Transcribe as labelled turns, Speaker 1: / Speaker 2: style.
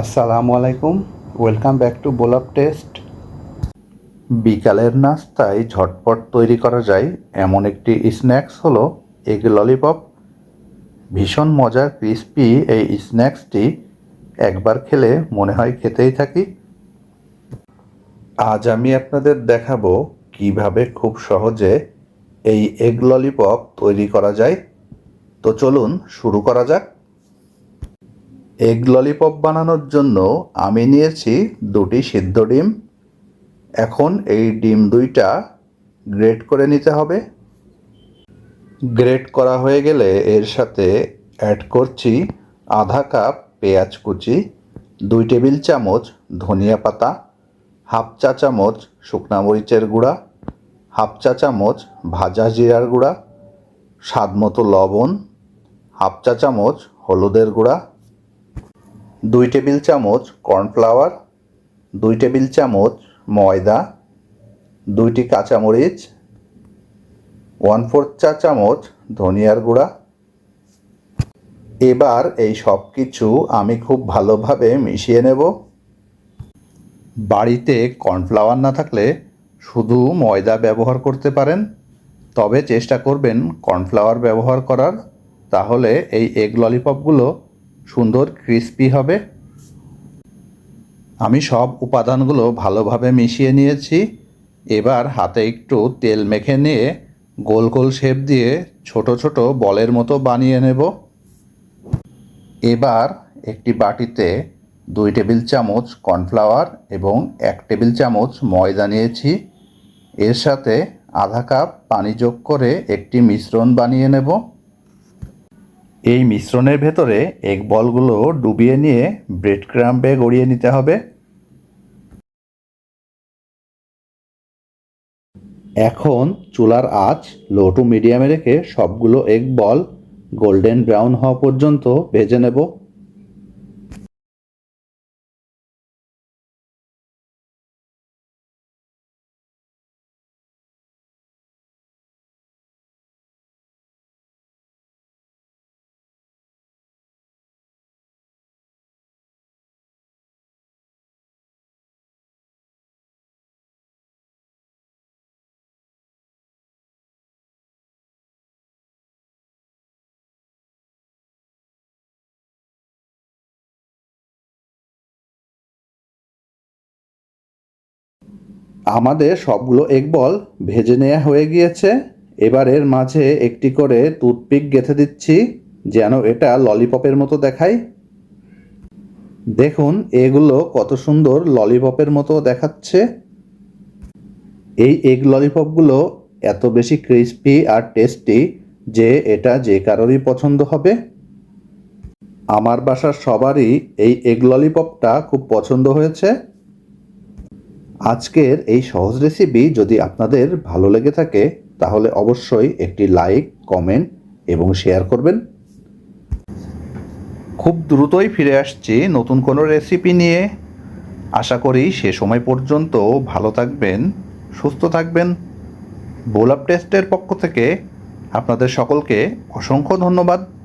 Speaker 1: আসসালামু আলাইকুম। Welcome back to বোলাপ টেস্ট বিকালের নাস্তায় ঝটপট তৈরি করা যায় এমন একটি স্ন্যাক্স হলো এগ ললিপপ ভীষণ মজার ক্রিস্পি এই স্ন্যাক্সটি একবার খেলে মনে হয় খেতেই থাকি। আজ আমি আপনাদের দেখাবো কীভাবে খুব সহজে এই এগ ললিপপ তৈরি করা যায়। তো চলুন শুরু করা যাক। এগ ললিপপ বানানোর জন্য আমি নিয়েছি দুটি সিদ্ধ ডিম। এখন এই ডিম দুইটা গ্রেট করে নিতে হবে। গ্রেট করা হয়ে গেলে এর সাথে অ্যাড করছি আধা কাপ পেঁয়াজ কুচি, দুই টেবিল চামচ ধনিয়া পাতা, হাফ চা চামচ শুকনা মরিচের গুঁড়া, হাফ চা চামচ ভাজা জিরার গুঁড়া স্বাদ মতো লবণ, হাফ চা চামচ হলুদের গুঁড়া দুই টেবিল চামচ কর্নফ্লাওয়ার, দুই টেবিল চামচ ময়দা, দুইটি কাঁচামরিচ, ওয়ান ফোর্থ চা চামচ ধনিয়ার গুঁড়া। এবার এই সব কিছু আমি খুব ভালোভাবে মিশিয়ে নেব। বাড়িতে কর্নফ্লাওয়ার না থাকলে শুধু ময়দা ব্যবহার করতে পারেন। তবে চেষ্টা করবেন কর্নফ্লাওয়ার ব্যবহার করার। তাহলে এই এগ ললিপপগুলো সুন্দর ক্রিস্পি হবে। আমি সব উপাদানগুলো ভালোভাবে মিশিয়ে নিয়েছি। এবার হাতে একটু তেল মেখে নিয়ে গোল গোল শেপ দিয়ে ছোট ছোট বলের মতো বানিয়ে নেব। এবার একটি বাটিতে দুই টেবিল চামচ কর্নফ্লাওয়ার এবং এক টেবিল চামচ ময়দা নিয়েছি। এর সাথে আধা কাপ পানি যোগ করে একটি মিশ্রণ বানিয়ে নেব। এই মিশ্রণের ভেতরে এক বলগুলো ডুবিয়ে নিয়ে ব্রেড ক্রাম্পে গড়িয়ে নিতে হবে। এখন চুলার আঁচ লো টু মিডিয়ামে রেখে সবগুলো এক বল গোল্ডেন ব্রাউন হওয়া পর্যন্ত ভেজে নেব। আমাদের সবগুলো এগ বল ভেজে নেওয়া হয়ে গিয়েছে। এবার এর মাঝে একটি করে টুথপিক গেঁথে দিচ্ছি, যেন এটা ললিপপের মতো দেখায়। দেখুন, এগুলো কত সুন্দর ললিপপের মতো দেখাচ্ছে। এই এগ ললিপপগুলো এত বেশি ক্রিস্পি আর টেস্টি যে এটা যে কারোরই পছন্দ হবে। আমার বাসার সবারই এই এগ ললিপপটা খুব পছন্দ হয়েছে। আজকের এই সহজ রেসিপি যদি আপনাদের ভালো লেগে থাকে, তাহলে অবশ্যই একটি লাইক কমেন্ট এবং শেয়ার করবেন। খুব দ্রুতই ফিরে আসছি নতুন কোনো রেসিপি নিয়ে। আশা করি সে সময় পর্যন্ত ভালো থাকবেন, সুস্থ থাকবেন। বোলাপ টেস্টের পক্ষ থেকে আপনাদের সকলকে অসংখ্য ধন্যবাদ।